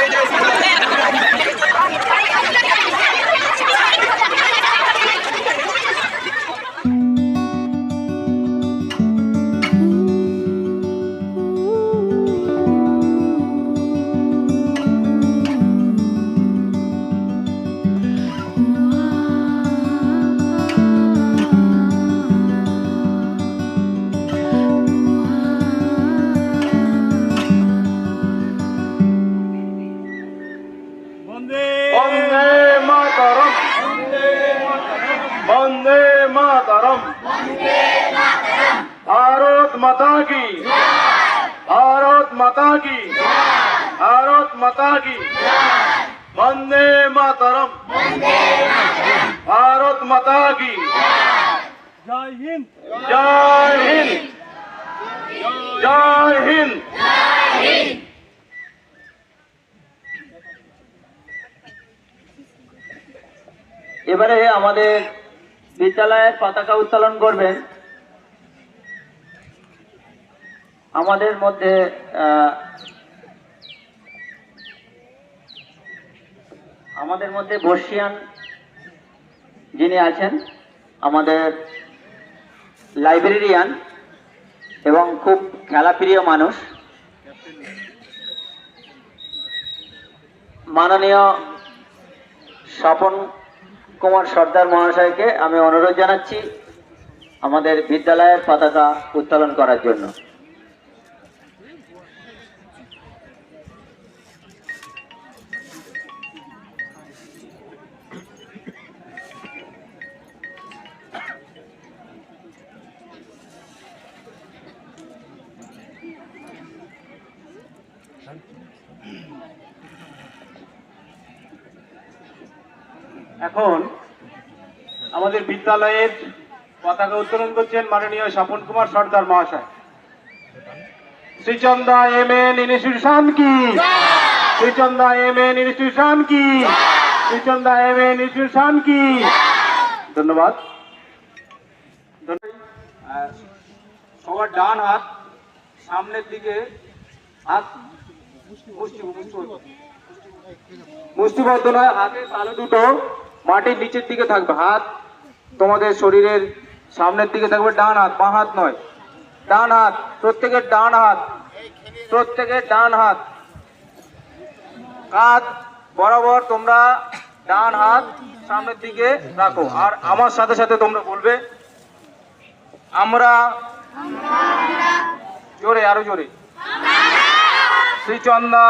JJ কি ভারত মাতা কি বন্দে মাতরম। ভারত মাতা কি জয় হিন্দ। জয় হিন্দ। জয় হিন্দ। এবারে আমাদের বিদ্যালয়ের পতাকা উত্তোলন করবেন আমাদের মধ্যে আমাদের মধ্যে বর্ষিয়ান যিনি আছেন, আমাদের লাইব্রেরিয়ান এবং খুব খেলাপ্রিয় মানুষ, মাননীয় স্বপন কুমার সর্দার মহাশয়কে আমি অনুরোধ জানাচ্ছি আমাদের বিদ্যালয়ের পতাকা উত্তোলন করার জন্য। এখন আমাদের বিদ্যালয়ের পতাকা উত্তোলন করছেন মাননীয় স্বপন কুমার সর্দার মহাশয়। শ্রীচন্দা এম এন ইনস্টিটিউশন কি? শ্রীচন্দা এম এন ইনস্টিটিউশন কি? শ্রীচন্দা এম এন ইনস্টিটিউশন কি? ধন্যবাদ। সবার ডান হাত, সামনের দিকে হাত মুষ্টিবদ্ধ নয়, হাতের তালু দুটো, মাটির নিচের দিকে থাকবে। হাত তোমাদের শরীরের সামনের দিকে থাকবে, ডান হাত, বাঁ হাত নয়। ডান হাত, প্রত্যেকের ডান হাত, প্রত্যেকের ডান হাত। কাঁধ বরাবর তোমরা ডান হাত সামনের দিকে রাখো। আর আমার সাথে সাথে তোমরা বলবে, আমরা জোরে, আরও জোরে। শ্রীচন্দা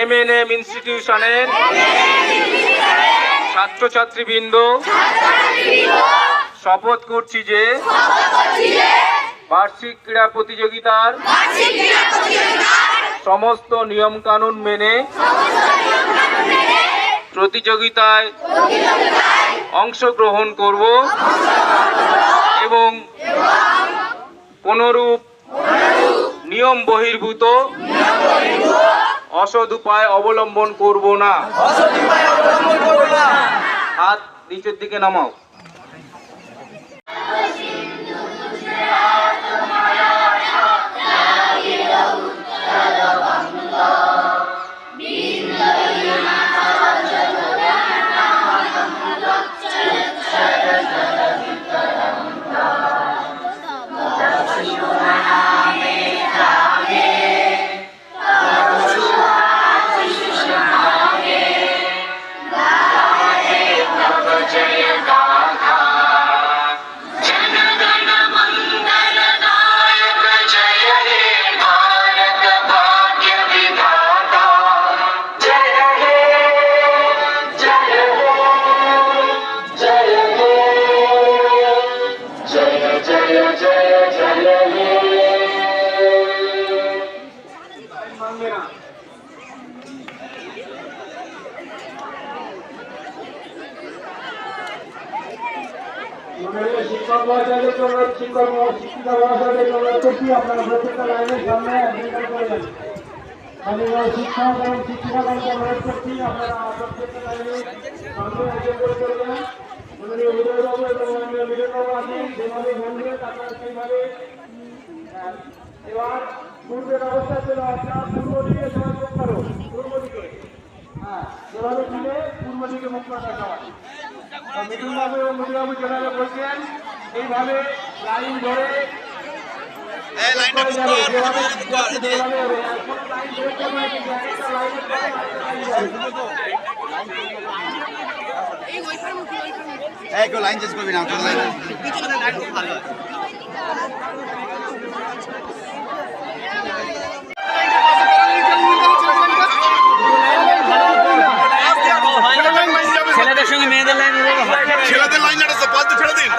এম এন এম ইনস্টিটিউশনের ছাত্রছাত্রীবৃন্দ, শপথ করছি যে বার্ষিক ক্রীড়া প্রতিযোগিতার সমস্ত নিয়ম কানুন মেনে প্রতিযোগিতায় অংশগ্রহণ করব এবং কোনরূপ নিয়ম বহির্ভূত। অসৎ উপায় অবলম্বন করব না। হাত নিচের দিকে নামাও। মাননীয় শিক্ষক মহাশয়দের শিক্ষক শিক্ষিকা মহাশয়দের জন্য করছি। আপনারা প্রত্যেকটা লাইনের সামনে অ্যাডমিশন করে যান। শিক্ষক এবং পূর্বের অবস্থা ছিল আপনার পূর্ব দিকে সবাই মুখ করো পূর্ব দিকে। হ্যাঁ যেভাবে দিলে পূর্ব দিকে মুখ করা সবাই মিঠুন বাবু এবং মুদিবাবু যেভাবে বলছেন এইভাবে লাইন ধরে লাইন চেঞ্জ করবি না লাইন। ছেলেদের ছেলেদের লাইন আছে পাঁচ ছেড়ে দিন।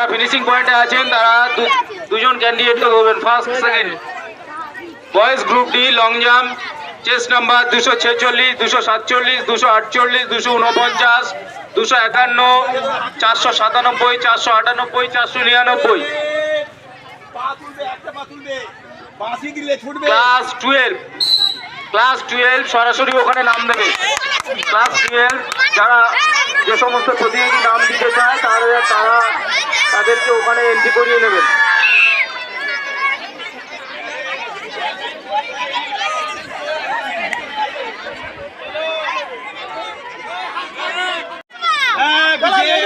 যারা ফিনিশিং পয়েন্টে আছেন, তারা দুজন ক্যান্ডিডেটকে করবেন first second boys group D long jump chest number দুশো ছেচল্লিশ, দুশো সাতচল্লিশ, দুশো আটচল্লিশ, দুশো উনপঞ্চাশ দুশো একান্ন, চারশো সাতানব্বই, চারশো আটানব্বই, চারশো নিরানব্বই। ক্লাস টুয়েলভ ক্লাস টুয়েলভ সরাসরি ওখানে নাম দেবে। ক্লাস টুয়েলভ যারা যে সমস্ত প্রতিনিধি নাম দিতে চায় তারা তারা তাদেরকে ওখানে এন্ট্রি করিয়ে নেবেন হ্যাঁ পিছিয়ে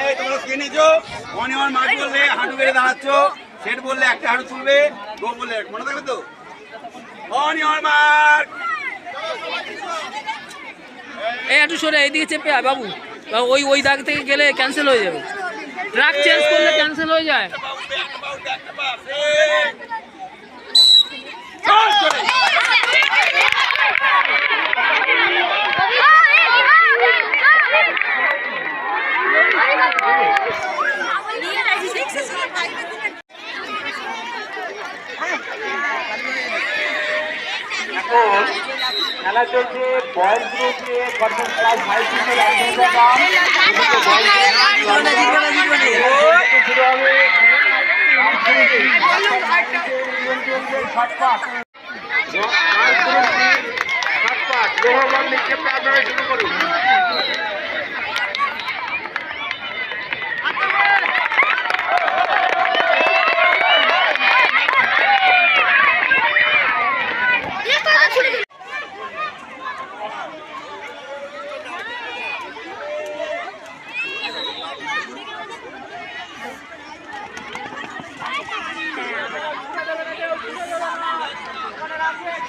এই তোমরা কে নিয়েছো ওয়ান ওয়ান মার্ক বললে হাঁটু বেড়ে দাঁড়াচ্ছ সেট বললে একটা হাঁটু তুলবে গো বললে মনে থাকবে তো? ওয়ান মার্ক এই একটু সরে এইদিকে চেপে আয় বাবু। ওই ওই দাগ থেকে গেলে ক্যান্সেল হয়ে যাবে। ট্রাক চেঞ্জ করলে ক্যান্সেল হয়ে যায় এখন খেলা চলছে বয়েজ গ্রুপে প্রথম ক্লাস হাই এদিকে শুরু হবে। লোহগঞ্জ নিক্ষেপে আপনারা শুরু করুন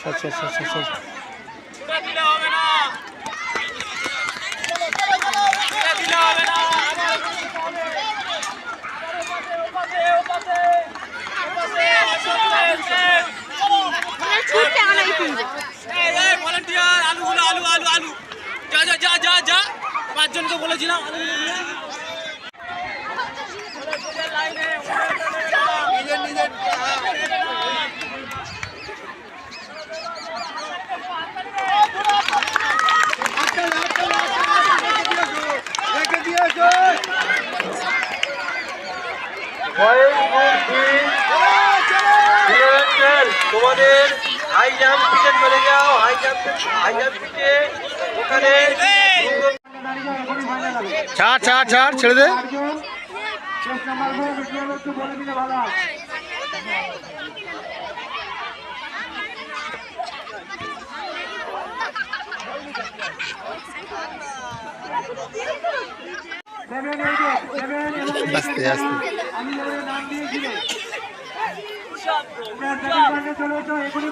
আচ্ছা আচ্ছা আচ্ছা আচ্ছা আলুগুলো আলু আলু আলু। যা যা যা যা যা। পাঁচজনকে বলেছিলাম। আলুগুলো নিয়ে আয়। তোমাদের হাই জাম্প পিটে চলে যাও হাই জাম্প হাই জাম্প পিটে ওখানে ছাড় ছাড় ছাড় ছেড়ে দে। আস্তে আস্তে। আমি নাম দিয়েছিলে তোমরা সেকেন্ড রাউন্ডে চলে এসো এখনই